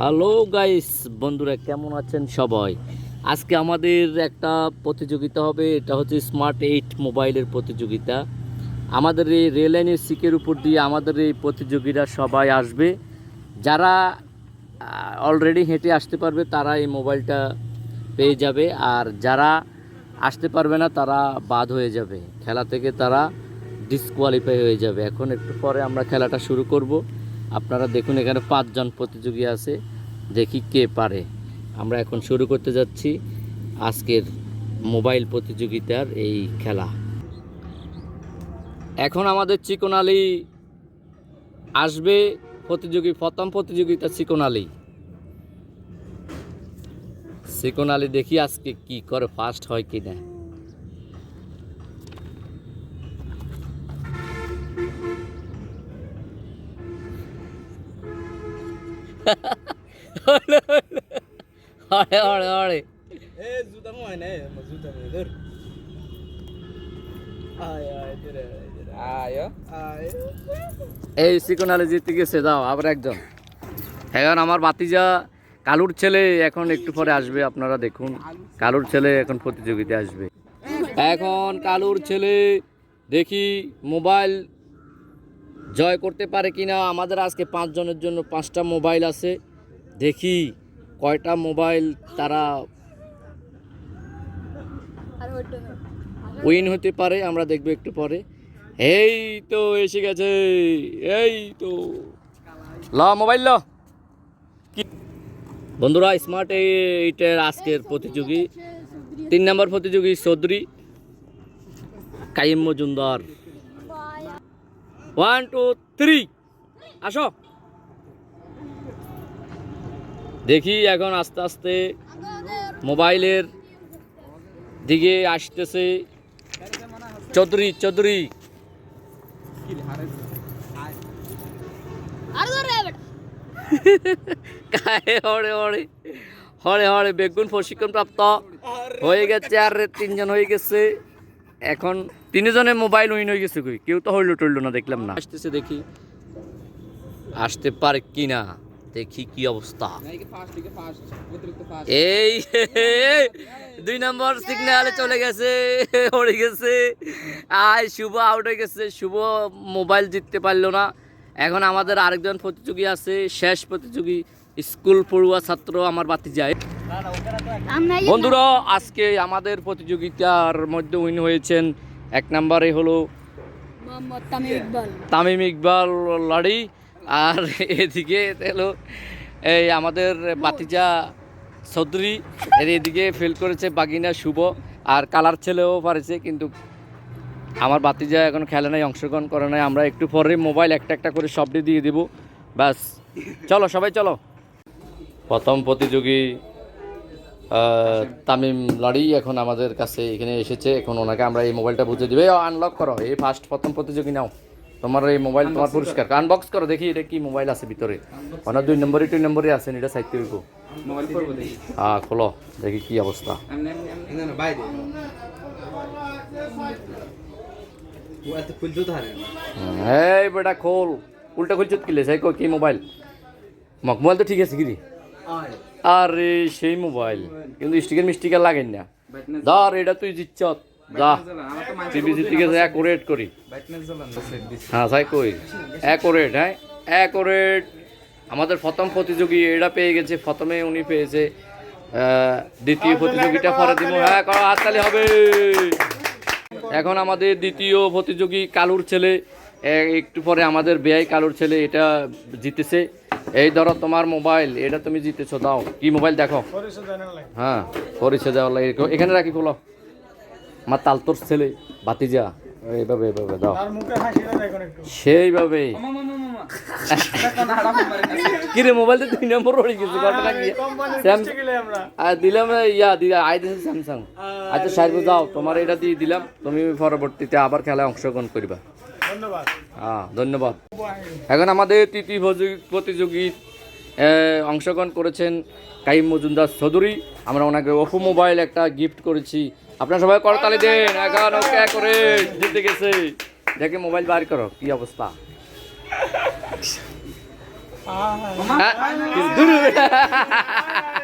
Hello guys, বন্ধুরা কেমন আছেন সবাই? আজকে আমাদের একটা প্রতিযোগিতা হবে, এটা হচ্ছে স্মার্ট এইট মোবাইলের প্রতিযোগিতা। আমাদের এই রেললাইনের সিকের উপর দিয়ে আমাদের এই প্রতিযোগীরা সবাই আসবে। যারা অলরেডি হেঁটে আসতে পারবে, তারা এই মোবাইলটা পেয়ে যাবে। আর যারা আসতে পারবে না, তারা বাদ হয়ে যাবে। খেলা থেকে তারা ডিসকোয়ালিফাই হয়ে যাবে। এখন একটু পরে আমরা খেলাটা শুরু করব। আপনারা দেখুন এখানে পাঁচজন প্রতিযোগী আছে, দেখি কে পারে। আমরা এখন শুরু করতে যাচ্ছি আজকের মোবাইল প্রতিযোগিতার এই খেলা। এখন আমাদের চিকন আসবে প্রতিযোগী, প্রথম প্রতিযোগিতা চিকন আলী চিকন দেখি আজকে কি করে ফার্স্ট হয় কি না এই সিকোনালে জিতে গেছে যাও আবার একজন এখন আমার বাতিজা কালুর ছেলে এখন একটু পরে আসবে আপনারা দেখুন। কালুর ছেলে এখন প্রতিযোগিতা আসবে। এখন কালুর ছেলে দেখি মোবাইল জয় করতে পারে কি না? আমাদের আজকে পাঁচজনের জন্য পাঁচটা মোবাইল আছে। দেখি কয়টা মোবাইল তারা উইন হতে পারে, আমরা দেখব একটু পরে। এই তো এসে গেছে, এই তো। ল মোবাইল ল বন্ধুরা স্মার্ট এইটের আজকের প্রতিযোগী, তিন নম্বর প্রতিযোগী Chowdhury Kaim Majumdar. One two three আসো। দেখি এখন আস্তে আস্তে মোবাইলের দিকে আসতেছে। চৌধুরী চৌধুরী। হরে হরে হরে হরে বেগুন প্রশিক্ষণ প্রাপ্ত হয়ে গেছে আর তিনজন হয়ে গেছে। এখন তিনজনে মোবাইল উইন হয়ে গেছে কই? কেউ তো হইল টইল না, দেখলাম না। আসতেছে দেখি। আসতে পারে কি না দেখি কি অবস্থা। এই, দুই নম্বর সিগনালে চলে গেছে হয়ে গেছে। আয়, শুভ আউট হয়ে গেছে। শুভ মোবাইল জিততে পারল না। এখন আমাদের আরেকজন প্রতিযোগী আছে, শেষ প্রতিযোগী। স্কুল পড়ুয়া ছাত্র আমার বাতি যায়। বন্ধুরা আজকে আমাদের প্রতিযোগিতার মধ্যে উইন হয়েছেন। এক নম্বরে হলো তামিম ইকবাল। তামিম ইকবাল লড়ি আর এদিকে হলো এই আমাদের বাতিজা চৌধুরী এর এদিকে ফেল করেছে বাগিনা শুভ আর কালার ছেলেও পারেছে কিন্তু আমার বাতিজা এখন খেলে নাই অংশগ্রহণ করে নাই। আমরা একটু পরে মোবাইল একটা একটা করে সবটি দিয়ে দেবো। ব্যাস চলো সবাই চলো। প্রথম প্রতিযোগী তামিম লড়ি এখন আমাদের কাছে এখানে এসেছে। এখন ওনাকে আমরা এই মোবাইলটা বুঝে দিবে। আনলক করো। এই ফার্স্ট প্রথম প্রতিযোগী নাও। তোমার এই মোবাইল তোমার পুরস্কার। আনবক্স করো দেখি এটা কি মোবাইল আছে ভিতরে। ওনার দুই নম্বরই দুই নম্বরই আছে এটা সাইতে হইব। হ্যাঁ খোলো দেখি কি অবস্থা। হ্যাঁ, এই বেটা খোল। উল্টা খুলছত কিলে সাই কি মোবাইল? মোবাইল তো ঠিক আছে কিরি আরে সেই মোবাইল। কিন্তু স্টিকার মিস্টিকার লাগেন না? ধর এটা তুই জিতছ। যা। অ্যাকোরেট করি। হ্যাঁ সাই কই? অ্যাকোরেট হ্যাঁ? অ্যাকোরেট আমাদের প্রথম প্রতিযোগী এটা পেয়ে গেছে। প্রথমে উনি পেয়েছে দ্বিতীয় প্রতিযোগিতা পরে দিব। হ্যাঁ হাততালি হবে। এখন আমাদের দ্বিতীয় প্রতিযোগী কালুর ছেলে। একটু পরে আমাদের বেয়াই কালুর ছেলে এটা জিতেছে। এই ধরো তোমার মোবাইল এটা তুমি জিতেছো দাও। কি মোবাইল দেখো? হ্যাঁ পরিচয় দেওয়ার লাগে। এখানে রাখি খোলো। মা তালতোর ছেলে ভাতিজা। এইভাবে এইভাবে দাও। সেইভাবে। কিরে মোবাইলটা দুই নম্বর রয়ে গেছে ঘটনা কি? আর দিলাম ইয়া দিলাম আই দিয়েছে স্যামসাং আচ্ছা সাহেব দাও তোমার এটা দিয়ে দিলাম। তুমি পরবর্তীতে আবার খেলায় অংশগ্রহণ করবা। ধন্যবাদ। হ্যাঁ ধন্যবাদ। এখন আমাদের তৃতীয় প্রতিযোগী- অংশগ্রহণ করেছেন কাইম মজুমদার চৌধুরী। আমরা ওনাকে ওপো মোবাইল একটা গিফট করেছি। আপনারা সবাই করতালি দেন এখন ওকে করে জিতে গেছে। দেখে মোবাইল বার করো কি অবস্থা? হ্যাঁ, দূর।